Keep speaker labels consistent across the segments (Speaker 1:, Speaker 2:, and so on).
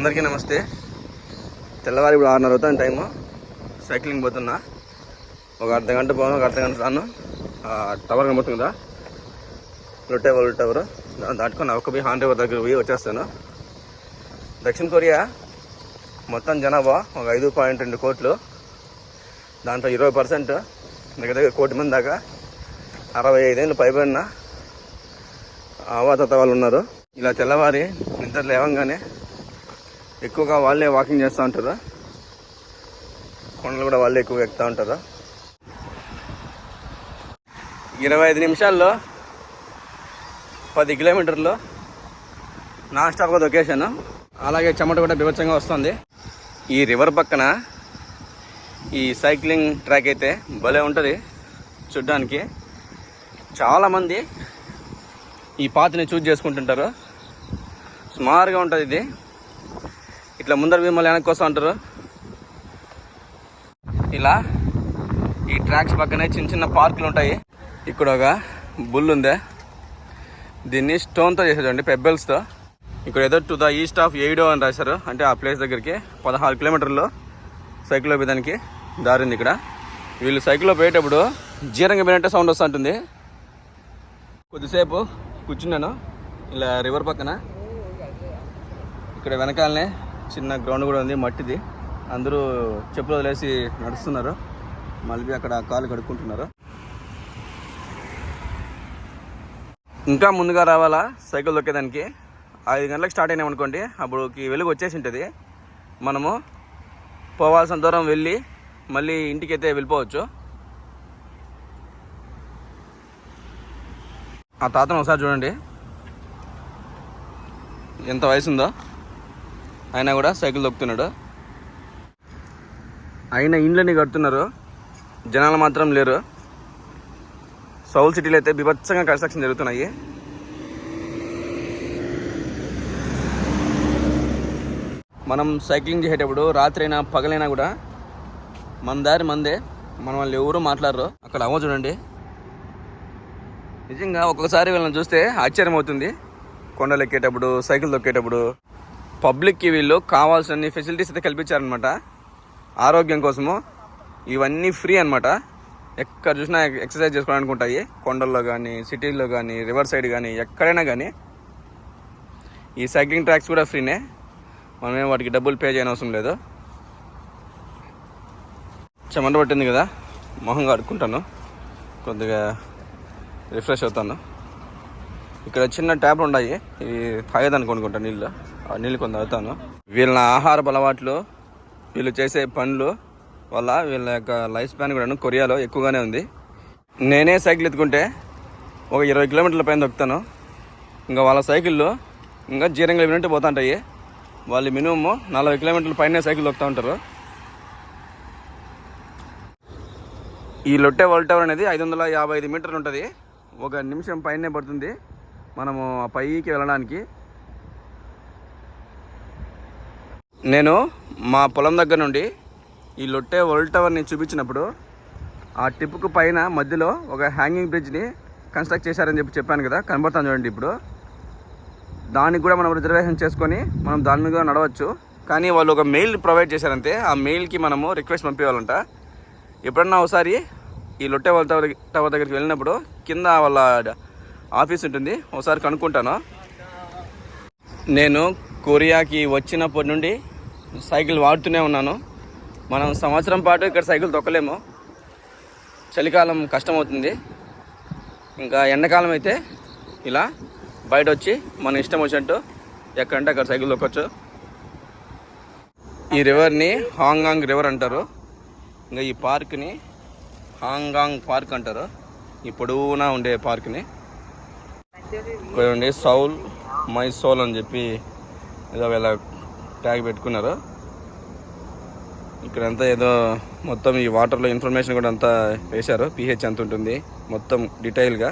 Speaker 1: అందరికీ నమస్తే. తెల్లవారి ఇప్పుడు ఆరున్నర అవుతుంది టైము. సైక్లింగ్ పోతున్నా. ఒక అర్ధ గంట పోను ఒక అర్ధ గంట రాను. టవర్ కనబడుతుంది కదా. వాళ్ళు వరల్డ్ టవర్ దాన్ని దాటుకొని ఒక్క పోయి హాన్ దగ్గర పోయి వచ్చేస్తాను. దక్షిణ కొరియా మొత్తం జనాభా ఒక ఐదు పాయింట్ రెండు కోట్లు. దాంట్లో ఇరవై పర్సెంట్ దగ్గర దగ్గర కోటి మంది దాకా అరవై ఐదేళ్ళు పైబడిన అవాతత వాళ్ళు ఉన్నారు. ఇలా తెల్లవారి నిద్ర లేవంగానే ఎక్కువగా వాళ్ళే వాకింగ్ చేస్తూ ఉంటారు? కొండలు కూడా వాళ్ళే ఎక్కువగా ఎక్కుతూ ఉంటారు? ఇరవై ఐదు నిమిషాల్లో పది కిలోమీటర్లు నాన్ స్టాప్గా లొకేషన్ అలాగే చెమట కూడా బీభత్సంగా వస్తుంది. ఈ రివర్ పక్కన ఈ సైక్లింగ్ ట్రాక్ అయితే భలే ఉంటుంది చూడ్డానికి. చాలామంది ఈ పాతని చూజ్ చేసుకుంటుంటారు. సుమారుగా ఉంటుంది ఇది. ఇట్లా ముందర మిమ్మల్ని వెనక్కి వస్తూ ఉంటారు ఇలా ఈ ట్రాక్స్ పక్కనే చిన్న చిన్న పార్కులు ఉంటాయి. ఇక్కడ ఒక బుల్ ఉందే. దీన్ని స్టోన్తో చేసేదండి పెబ్బల్స్తో ఇక్కడ ఏదో టు ద ఈస్ట్ ఆఫ్ ఎయిడో అని రాశారు. అంటే ఆ ప్లేస్ దగ్గరికి పదహారు కిలోమీటర్లు సైకిల్లో పోయేదానికి దారి ఉంది ఇక్కడ. వీళ్ళు సైకిల్లో పోయేటప్పుడు జీరంగా పోయినట్టే సౌండ్ వస్తూ ఉంటుంది కొద్దిసేపు కూర్చున్నాను. ఇలా రివర్ పక్కన. ఇక్కడ వెనకాలనే చిన్న గ్రౌండ్ కూడా ఉంది మట్టిది. అందరూ చెప్పులు వదిలేసి నడుస్తున్నారు. మళ్ళీ అక్కడ కాలు కడుక్కుంటున్నారు. ఇంకా ముందుగా రావాలా? సైకిల్ దొక్కేదానికి. ఐదు గంటలకు స్టార్ట్ అయినామనుకోండి అప్పుడుకి వెలుగు వచ్చేసి ఉంటుంది మనము పోవాల్సిన దూరం వెళ్ళి మళ్ళీ ఇంటికి అయితే వెళ్ళిపోవచ్చు. ఆ తాతను ఒకసారి చూడండి. ఎంత వయసు ఉందో అయినా కూడా సైకిల్ దొక్కుతున్నాడు. అయినా ఇండ్లని కడుతున్నారు. జనాలు మాత్రం లేరు. సౌల్ సిటీలో అయితే బిభత్సంగా కన్స్ట్రక్షన్ జరుగుతున్నాయి. మనం సైక్లింగ్ చేసేటప్పుడు రాత్రి అయినా పగలైనా కూడా మన దారి మందే. మన వాళ్ళు ఎవరు మాట్లాడరు. అక్కడ అవ్వ చూడండి. నిజంగా ఒక్కొక్కసారి వీళ్ళని చూస్తే ఆశ్చర్యం అవుతుంది కొండలు ఎక్కేటప్పుడు సైకిల్ తొక్కేటప్పుడు పబ్లిక్కి వీళ్ళు కావాల్సిన ఫెసిలిటీస్ అయితే కల్పించారనమాట ఆరోగ్యం కోసము. ఇవన్నీ ఫ్రీ అనమాట ఎక్కడ చూసినా ఎక్సర్సైజ్ చేసుకోవడానికి ఉంటాయి కొండల్లో కానీ సిటీల్లో కానీ రివర్ సైడ్ కానీ ఎక్కడైనా కానీ ఈ సైక్లింగ్ ట్రాక్స్ కూడా ఫ్రీనే మనమే వాటికి డబ్బులు పే చేయని అవసరం లేదు. చెమట పట్టింది కదా? మొహం కడుక్కుంటాను. కొద్దిగా రిఫ్రెష్ అవుతాను. ఇక్కడ చిన్న ట్యాప్లు ఉన్నాయి. ఇవి తాగేదానికి కొనుక్కుంటాను నీళ్ళు. నీళ్ళు కొంత అవుతాను వీళ్ళ ఆహారపు అలవాట్లు వీళ్ళు చేసే పనులు వల్ల వీళ్ళ యొక్క లైఫ్ స్పాన్ కూడా కొరియాలో ఎక్కువగానే ఉంది. నేనే సైకిల్ ఎత్తుకుంటే ఒక ఇరవై కిలోమీటర్ల పైన దొక్కుతాను. ఇంకా వాళ్ళ సైకిళ్ళు ఇంకా జీరంగా వినట్టు పోతుంటాయి. వాళ్ళు మినిమము నలభై కిలోమీటర్ల పైన సైకిల్ దొక్కుతూ ఉంటారు. ఈ లొట్టె వరల్డ్ టవర్ అనేది ఐదు వందల యాభై ఐదు మీటర్లు ఉంటుంది. ఒక నిమిషం పైనే పడుతుంది. మనము ఆ పైకి వెళ్ళడానికి నేను మా పొలం దగ్గర నుండి ఈ లొట్టె వరల్డ్ టవర్ని చూపించినప్పుడు ఆ టిప్పుకు పైన మధ్యలో ఒక హ్యాంగింగ్ బ్రిడ్జ్ని కన్స్ట్రక్ట్ చేశారని చెప్పి చెప్పాను కదా కనబడతాను చూడండి ఇప్పుడు. దానికి కూడా మనం రిజర్వేషన్ చేసుకొని మనం దాని మీద కూడా నడవచ్చు. కానీ వాళ్ళు ఒక మెయిల్ ప్రొవైడ్ చేశారంతే ఆ మెయిల్కి మనము రిక్వెస్ట్ పంపించాలంట ఎప్పుడన్నా ఒకసారి ఈ లొట్టె వాళ్ళ టవర్ టవర్ దగ్గరికి వెళ్ళినప్పుడు కింద వాళ్ళ ఆఫీస్ ఉంటుంది ఒకసారి కనుక్కుంటాను. నేను కొరియాకి వచ్చినప్పటి నుండి సైకిల్ వాడుతూనే ఉన్నాను. మనం సంవత్సరం పాటు ఇక్కడ సైకిల్ తొక్కలేము. చలికాలం కష్టమవుతుంది. ఇంకా ఎండాకాలం అయితే ఇలా బయట వచ్చి మన ఇష్టం వచ్చినట్టు ఎక్కడంటే అక్కడ సైకిల్ తొక్కచ్చు. ఈ రివర్ని హాంగాంగ్ రివర్ అంటారు. ఇంకా ఈ పార్క్ని హాంగాంగ్ పార్క్ అంటారు. ఈ పొడవునా ఉండే పార్క్ని. చూడండి సౌల్ మై సోల్ అని చెప్పి ఏదో వీళ్ళ ట్యాగ్ పెట్టుకున్నారు. ఇక్కడంతా ఏదో మొత్తం ఈ వాటర్లో ఇన్ఫర్మేషన్ కూడా అంతా వేశారు. పిహెచ్ ఎంత ఉంటుంది మొత్తం డీటెయిల్గా.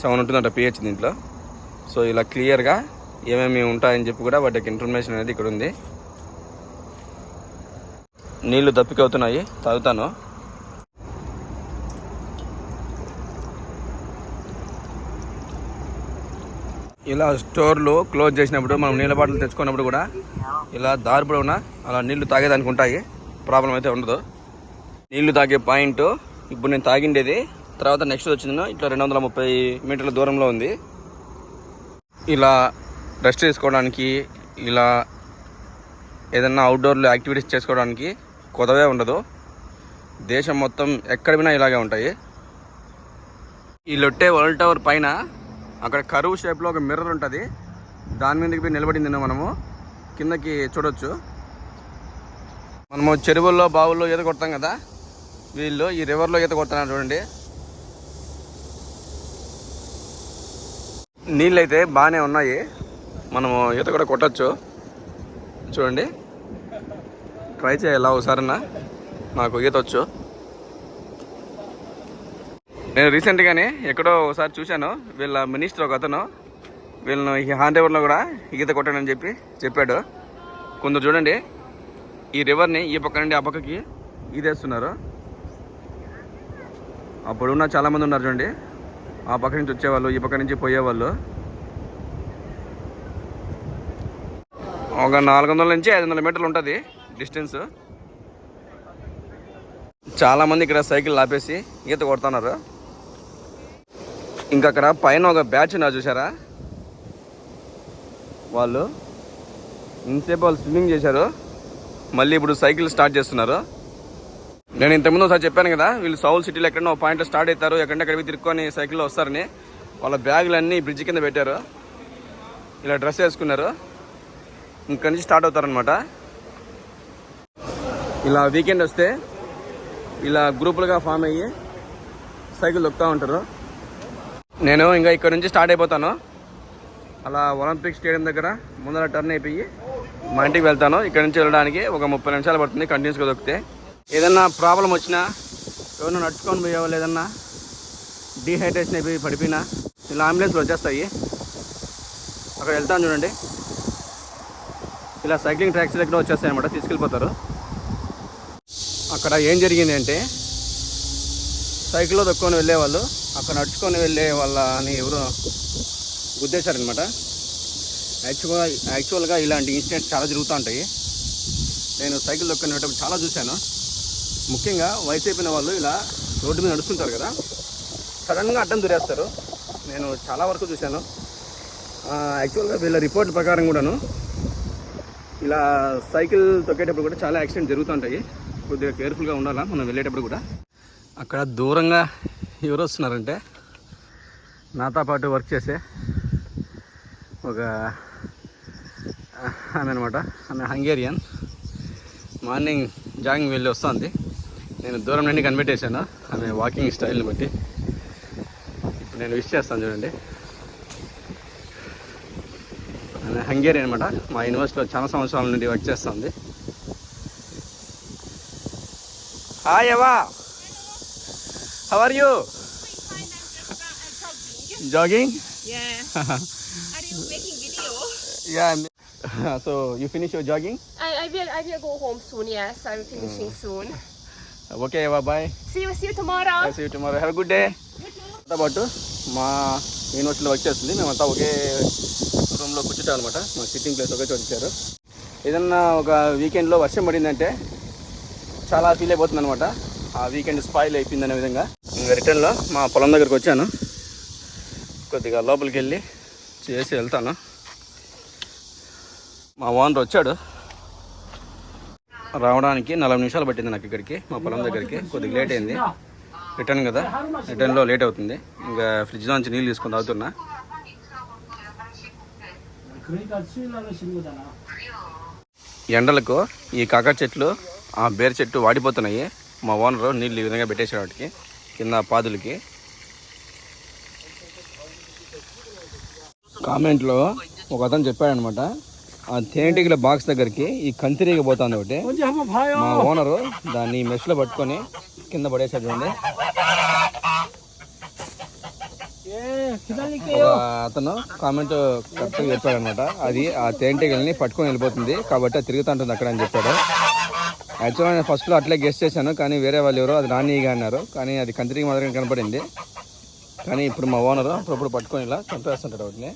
Speaker 1: సెవెన్ ఉంటుందంట పిహెచ్ దీంట్లో. సో ఇలా క్లియర్గా ఏమేమి ఉంటాయని చెప్పి కూడా వాటికి ఇన్ఫర్మేషన్ అనేది ఇక్కడ ఉంది నీళ్ళు దప్పికవుతున్నాయి తాగుతాను. ఇలా స్టోర్లు క్లోజ్ చేసినప్పుడు మనం నీళ్ళ బాటిల్ తెచ్చుకున్నప్పుడు కూడా ఇలా దారి పొడవునా అలా నీళ్ళు తాగేదానికి ఉంటాయి. ప్రాబ్లం అయితే ఉండదు. నీళ్ళు తాగే పాయింట్ ఇప్పుడు నేను తాగిండేది తర్వాత నెక్స్ట్ వచ్చింది ఇట్లా రెండు వందల ముప్పై మీటర్ల దూరంలో ఉంది. ఇలా రెస్ట్ చేసుకోవడానికి ఇలా ఏదన్నా అవుట్డోర్లో యాక్టివిటీస్ చేసుకోవడానికి కొదవే ఉండదు. దేశం మొత్తం ఎక్కడ ఇలాగే ఉంటాయి. ఈ లొట్టే వరల్డ్ టవర్ పైన అక్కడ కరువు షేప్లో ఒక మిర్రర్ ఉంటుంది. దాని మీదకి పోయి నిలబడింది మనము. కిందకి చూడొచ్చు. మనము చెరువుల్లో బావుల్లో ఈత కొడతాం కదా. వీళ్ళు ఈ రివర్లో ఈత కొడుతున్నారు చూడండి. నీళ్ళు అయితే బాగానే ఉన్నాయి. మనము ఈత కూడా కొట్టచ్చు. చూడండి. ట్రై చేయాలా ఒకసారినా నాకు ఈత వచ్చు. నేను రీసెంట్గానే ఎక్కడో ఒకసారి చూశాను. వీళ్ళ మినిస్టర్ ఒక అతను. వీళ్ళను ఈ హాన్ రివర్లో కూడా ఈత కొట్టాడని చెప్పి చెప్పాడు. కొందరు చూడండి ఈ రివర్ని ఈ పక్క నుండి ఆ పక్కకి ఈదేస్తున్నారు. అప్పుడు ఉన్న చాలామంది ఉన్నారు చూడండి. ఆ పక్క నుంచి వచ్చేవాళ్ళు ఈ పక్క నుంచి పోయేవాళ్ళు. ఒక నాలుగు వందల నుంచి ఐదు వందల మీటర్లు ఉంటుంది డిస్టెన్స్. చాలామంది ఇక్కడ సైకిల్ ఆపేసి ఈత కొడుతున్నారు. ఇంకా అక్కడ పైన ఒక బ్యాచ్ ఉన్నా చూసారా వాళ్ళు ఇంతసేపు వాళ్ళు స్విమ్మింగ్ చేశారు. మళ్ళీ ఇప్పుడు సైకిల్ స్టార్ట్ చేస్తున్నారు. నేను ఇంతకుముందు ఒకసారి చెప్పాను కదా వీళ్ళు సౌల్ సిటీలో ఎక్కడో పాయింట్లో స్టార్ట్ అవుతారు ఎక్కడెక్కడ తిరుక్కొని సైకిల్లో వస్తారని. వాళ్ళ బ్యాగులు అన్నీ బ్రిడ్జ్ కింద పెట్టారు. ఇలా డ్రెస్ వేసుకున్నారు. ఇక్కడ నుంచి స్టార్ట్ అవుతారనమాట ఇలా వీకెండ్ వస్తే ఇలా గ్రూపులుగా ఫామ్ అయ్యి సైకిల్ దొక్కుతూ ఉంటారు. నేను ఇంకా ఇక్కడ నుంచి స్టార్ట్ అయిపోతాను. అలా ఒలింపిక్ స్టేడియం దగ్గర ముందర టర్న్ అయిపోయి మా ఇంటికి వెళ్తాను. ఇక్కడ నుంచి వెళ్ళడానికి ఒక ముప్పై నిమిషాలు పడుతుంది కంటిన్యూస్గా దొరికితే ఏదన్నా ప్రాబ్లం వచ్చినా ఎవరైనా నడుచుకొని పోయేవాళ్ళు లేదన్నా డీహైడ్రేషన్ అయిపోయి పడిపోయినా ఇలా అంబులెన్స్లు వచ్చేస్తాయి. అక్కడ వెళ్తాను చూడండి. ఇలా సైక్లింగ్ ట్రాక్స్ దగ్గర వచ్చేస్తాయి అనమాట తీసుకెళ్ళిపోతారు. అక్కడ ఏం జరిగింది అంటే సైకిల్లో దొక్కొని వెళ్ళేవాళ్ళు అక్కడ నడుచుకొని వెళ్ళే వాళ్ళని ఎవరో గుద్దేశారనమాట. యాక్చువల్గా యాక్చువల్గా ఇలాంటి ఇన్సిడెంట్స్ చాలా జరుగుతూ ఉంటాయి. నేను సైకిల్ దొక్కనేటప్పుడు చాలా చూశాను. ముఖ్యంగా వయసు అయిపోయిన వాళ్ళు ఇలా రోడ్డు మీద నడుస్తుంటారు కదా సడన్గా అడ్డం దూరేస్తారు. నేను చాలా వరకు చూశాను. యాక్చువల్గా వీళ్ళ రిపోర్ట్ ప్రకారం కూడాను ఇలా సైకిల్ తొక్కేటప్పుడు కూడా చాలా యాక్సిడెంట్ జరుగుతుంటాయి కొద్దిగా కేర్ఫుల్గా ఉండాలా? మనం వెళ్ళేటప్పుడు కూడా. అక్కడ దూరంగా ఎవరు వస్తున్నారంటే నాతో పాటు వర్క్ చేసే ఒక ఆమె అనమాట ఆమె హంగేరియన్. మార్నింగ్ జాగింగ్ వెళ్ళి వస్తుంది. నేను దూరం నుండి కనిపెట్టేశాను. ఆమె వాకింగ్ స్టైల్ని బట్టి ఇప్పుడు నేను విష్ చేస్తాను చూడండి. ఆమె హంగేరియన్ అనమాట మా యూనివర్సిటీలో చాలా సంవత్సరాల నుండి వర్క్ చేస్తుంది. Hi Eva how are you jogging
Speaker 2: Yeah. Are you making video?
Speaker 1: Yeah so you finish your jogging
Speaker 2: I, I will I will go home soon, yes. I'm finishing soon.
Speaker 1: Okay bye
Speaker 2: See you see you tomorrow.
Speaker 1: See tomorrow have good day పాటు మా యూనివర్సిటీలో work చేస్తుంది. మేమంతా ఒకే రూమ్లో కూర్చుంటాం అనమాట మా sitting place ఒకే చోట ఇచ్చారు ఏదన్నా ఒక వీకెండ్లో వర్షం పడిందంటే చాలా ఫీల్ అయిపోతుంది అనమాట ఆ వీకెండ్ స్పాయిల్ అయిపోయింది అనే విధంగా. రిటర్న్లో మా పొలం దగ్గరికి వచ్చాను. కొద్దిగా లోపలికి వెళ్ళి చేసి వెళ్తాను. మా ఓనర్ వచ్చాడు. రావడానికి నలభై నిమిషాలు పట్టింది నాకు ఇక్కడికి మా పొలం దగ్గరికి. కొద్దిగా లేట్ అయింది. రిటర్న్ కదా? రిటర్న్లో లేట్ అవుతుంది. ఇంకా ఫ్రిడ్జ్ నుంచి నీళ్ళు తీసుకొని తాగుతున్నా. ఎండలకు ఈ కాకర చెట్లు ఆ బేర చెట్టు వాడిపోతున్నాయి. మా ఓనరు నీళ్ళు ఈ విధంగా పెట్టేసాడు వాటికి. కింద పాదులకి. కామెంట్లో ఒక అతను చెప్పాడనమాట ఆ తేనెటీగల బాక్స్ దగ్గరికి ఈ కంతిరీగ పోతుంది ఒకటి. మా ఓనరు దాన్ని మెష్లో పట్టుకొని కింద పడేసాడు చూడండి. అతను కామెంట్ కరెక్ట్గా చెప్పాడు అనమాట అది ఆ తేనెటీగల్ని పట్టుకొని వెళ్ళిపోతుంది కాబట్టి తిరుగుతుంటుంది అక్కడ అని చెప్పాడు. యాక్చువల్గా నేను ఫస్ట్లో అట్లే గెస్ట్ చేశాను కానీ వేరే వాళ్ళు ఎవరో అది నాన్నీగా అన్నారు. కానీ అది కంతిరికి మాత్రమే కనపడింది. కానీ ఇప్పుడు మా ఓనర్ అప్పుడప్పుడు పట్టుకొని ఇలా చంపేస్తుంటాడు వాటిని.